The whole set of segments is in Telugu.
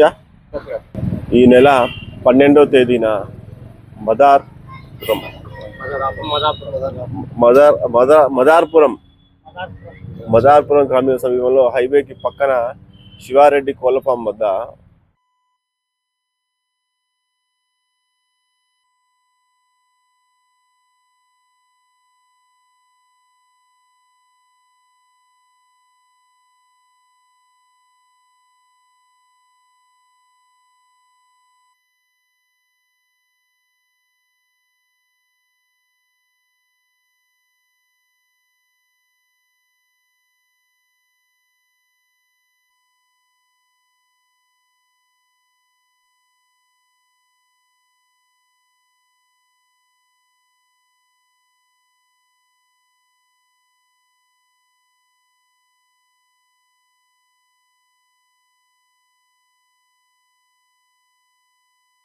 చర్చ ఈ నెల పన్నెండవ తేదీన మదార్పురం మదార్ మదా మదార్పురం. మదార్పురం గ్రామీణ సమీపంలో హైవేకి పక్కన శివారెడ్డి కోలపాం వద్ద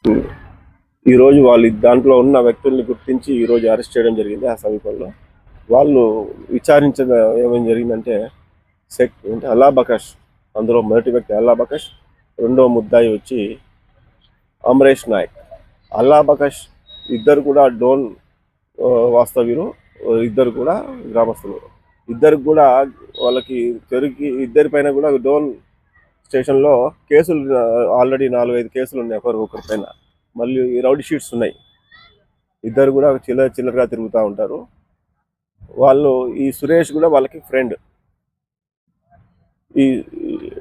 ఈ రోజు వాళ్ళు దాంట్లో ఉన్న వ్యక్తుల్ని గుర్తించి ఈ రోజు అరెస్ట్ చేయడం జరిగింది ఆ సమీపంలో. వాళ్ళు విచారించిన ఏమేమి జరిగిందంటే సెక్ అంటే అల్లా బకాష్ అందులో మొదటి వ్యక్తి అల్లా బకాష్ రెండో ముద్దాయి వచ్చి అమరేష్ నాయక్. అల్లా బకాష్ ఇద్దరు కూడా డోన్ వాస్తవ్యులు ఇద్దరు కూడా గ్రామస్తులు. ఇద్దరికి కూడా వాళ్ళకి చెరుకి ఇద్దరి పైన కూడా డోన్ స్టేషన్లో కేసులు ఆల్రెడీ నాలుగైదు కేసులు ఉన్నాయి ఒకరికొకరి పైన. మళ్ళీ రౌడీ షీట్స్ ఉన్నాయి. ఇద్దరు కూడా చిల్లర చిల్లరగా తిరుగుతూ ఉంటారు. వాళ్ళు ఈ సురేష్ కూడా వాళ్ళకి ఫ్రెండ్ ఈ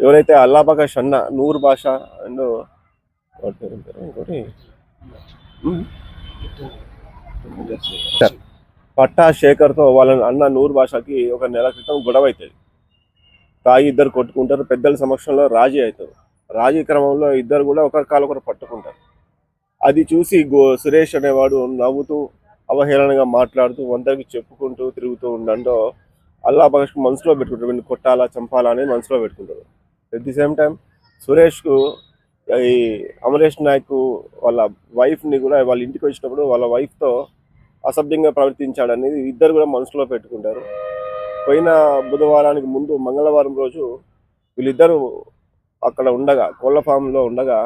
ఎవరైతే అల్లాబకాష్ అన్న నూరు భాష అండ్ ఇంకోటి? పట్టా శేఖర్తో వాళ్ళ అన్న నూరు భాషకి ఒక నెల క్రితం గొడవ అవుతుంది. తాగి ఇద్దరు కొట్టుకుంటారు పెద్దల సమక్షంలో రాజీ అవుతారు. రాజీ క్రమంలో ఇద్దరు కూడా ఒకరి కాలు ఒకరు పట్టుకుంటారు. అది చూసి గో సురేష్ అనేవాడు నవ్వుతూ అవహేళనగా మాట్లాడుతూ అందరికి చెప్పుకుంటూ తిరుగుతూ ఉండంతో అల్లా భగష్కు మనసులో పెట్టుకుంటారు వీడిని కొట్టాలా చంపాలా అనేది మనసులో పెట్టుకుంటారు అట్ ది సేమ్ టైం సురేష్కు ఈ అమరేష్ నాయక్ వాళ్ళ వైఫ్ని కూడా వాళ్ళ ఇంటికి వచ్చినప్పుడు వాళ్ళ వైఫ్తో అసభ్యంగా ప్రవర్తించాడనేది ఇద్దరు కూడా మనసులో పెట్టుకుంటారు. పోయిన బుధవారానికి ముందు మంగళవారం రోజు వీళ్ళిద్దరూ అక్కడ ఉండగా కోళ్ళ ఫామ్లో ఉండగా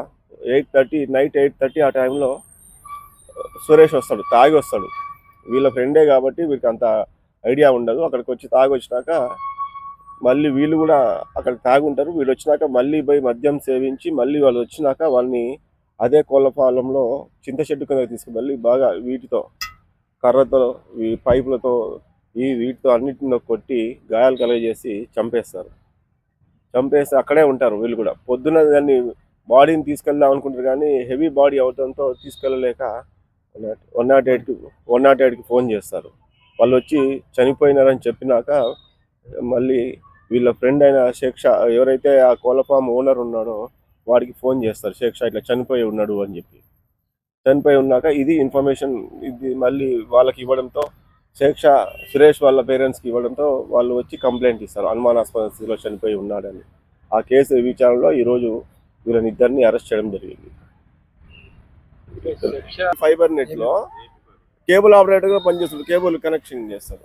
eight thirty night eight thirty ఆ టైంలో సురేష్ వస్తాడు తాగి వస్తాడు. వీళ్ళ ఫ్రెండే కాబట్టి వీరికి అంత ఐడియా ఉండదు. అక్కడికి వచ్చి తాగి వచ్చినాక మళ్ళీ వీళ్ళు కూడా అక్కడ తాగుంటారు. వీళ్ళు వచ్చినాక మళ్ళీ పోయి మద్యం సేవించి మళ్ళీ వాళ్ళు వచ్చినాక వాళ్ళని అదే కోళ్ళ ఫాలంలో చింత చెట్టు కింద తీసుకువెళ్ళి బాగా వీటితో కర్రతో ఈ పైపులతో ఈ వీటితో అన్నిటిని కొట్టి గాయాలు కలగజేసి చంపేస్తారు. చంపేసి అక్కడే ఉంటారు వీళ్ళు కూడా. పొద్దున దాన్ని బాడీని తీసుకెళ్దాం అనుకుంటారు కానీ హెవీ బాడీ అవడంతో తీసుకెళ్ళలేక వన్ నాట్ ఎయిట్కి వన్ నాట్ ఎయిట్కి ఫోన్ చేస్తారు. వాళ్ళు వచ్చి చనిపోయినారని చెప్పినాక మళ్ళీ వీళ్ళ ఫ్రెండ్ అయిన షేక్ షా ఎవరైతే ఆ కోళ్ళ ఓనర్ ఉన్నాడో వాడికి ఫోన్ చేస్తారు. షేక్ షా ఇట్లా చనిపోయి ఉన్నాడు అని చెప్పి. చనిపోయి ఉన్నాక ఇది ఇన్ఫర్మేషన్ ఇది మళ్ళీ వాళ్ళకి ఇవ్వడంతో షేక్ షా సురేష్ వాళ్ళ పేరెంట్స్కి ఇవ్వడంతో వాళ్ళు వచ్చి కంప్లైంట్ ఇస్తారు. అనుమానాస్పద స్థితిలో చనిపోయి ఉన్నాడని. ఆ కేసు విచారణలో ఈరోజు వీళ్ళని ఇద్దరిని అరెస్ట్ చేయడం జరిగింది. ఫైబర్ నెట్లో కేబుల్ ఆపరేటర్గా పనిచేస్తారు కేబుల్ కనెక్షన్ చేస్తారు.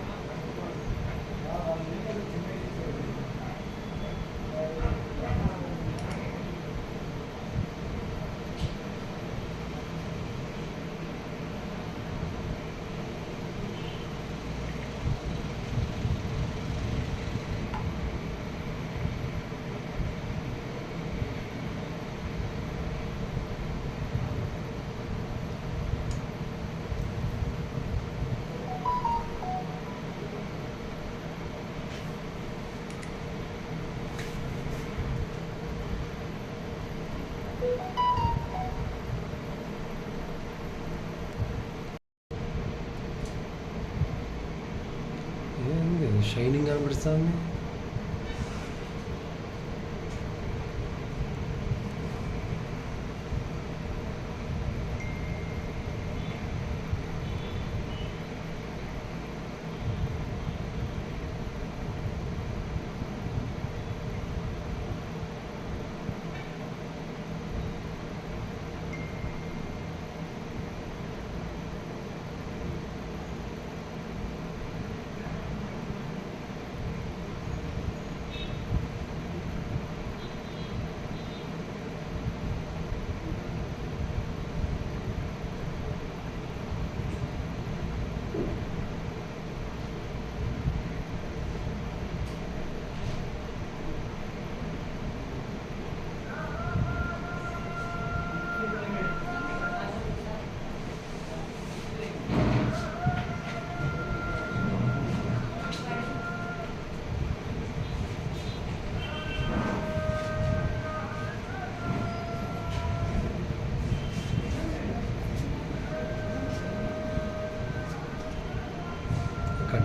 షైనింగ్ కనబడుతుంది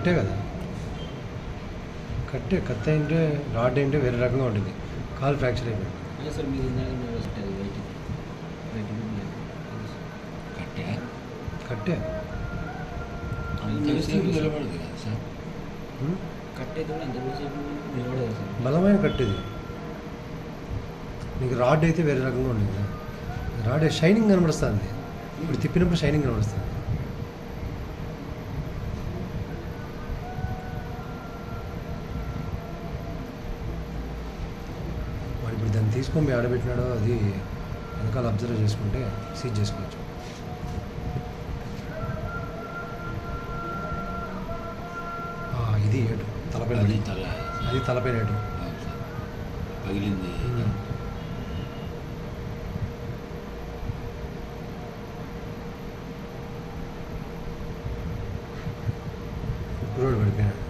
కట్టే కదా. కట్టే కత్తి అంటే రాడ్ అంటే వేరే రకంగా ఉంటుంది. కాలు ఫ్రాక్చర్ అయిపోయింది. కట్టే? కట్టే. బలమైన కట్టేది. నీకు రాడ్ అయితే వేరే రకంగా ఉండేది రాడ్ షైనింగ్ కనబడుస్తుంది. ఇప్పుడు తిప్పినప్పుడు షైనింగ్ కనబడుతుంది వాడు ఇప్పుడు దాన్ని తీసుకొని ఆడబెట్టినాడో అది వెనకాల అబ్జర్వ్ చేసుకుంటే సీజ్ చేసుకోవచ్చు. ఇది ఏటు తలపైన అది తల. అది అవును సార్. పగిలింది. రోడ్డు పడిపోయినాడు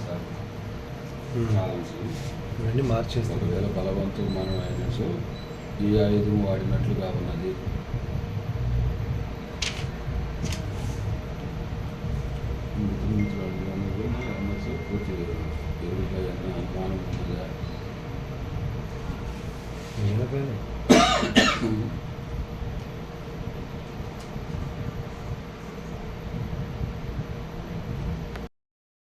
సార్ కాలమ్స్ ఇవన్నీ మార్చేస్తాను ఒకవేళ బలవంతుడు మనం అయినట్టు ఈ ఆయుధం వాడినట్లుగా ఉన్నది అనుమానం నిజమే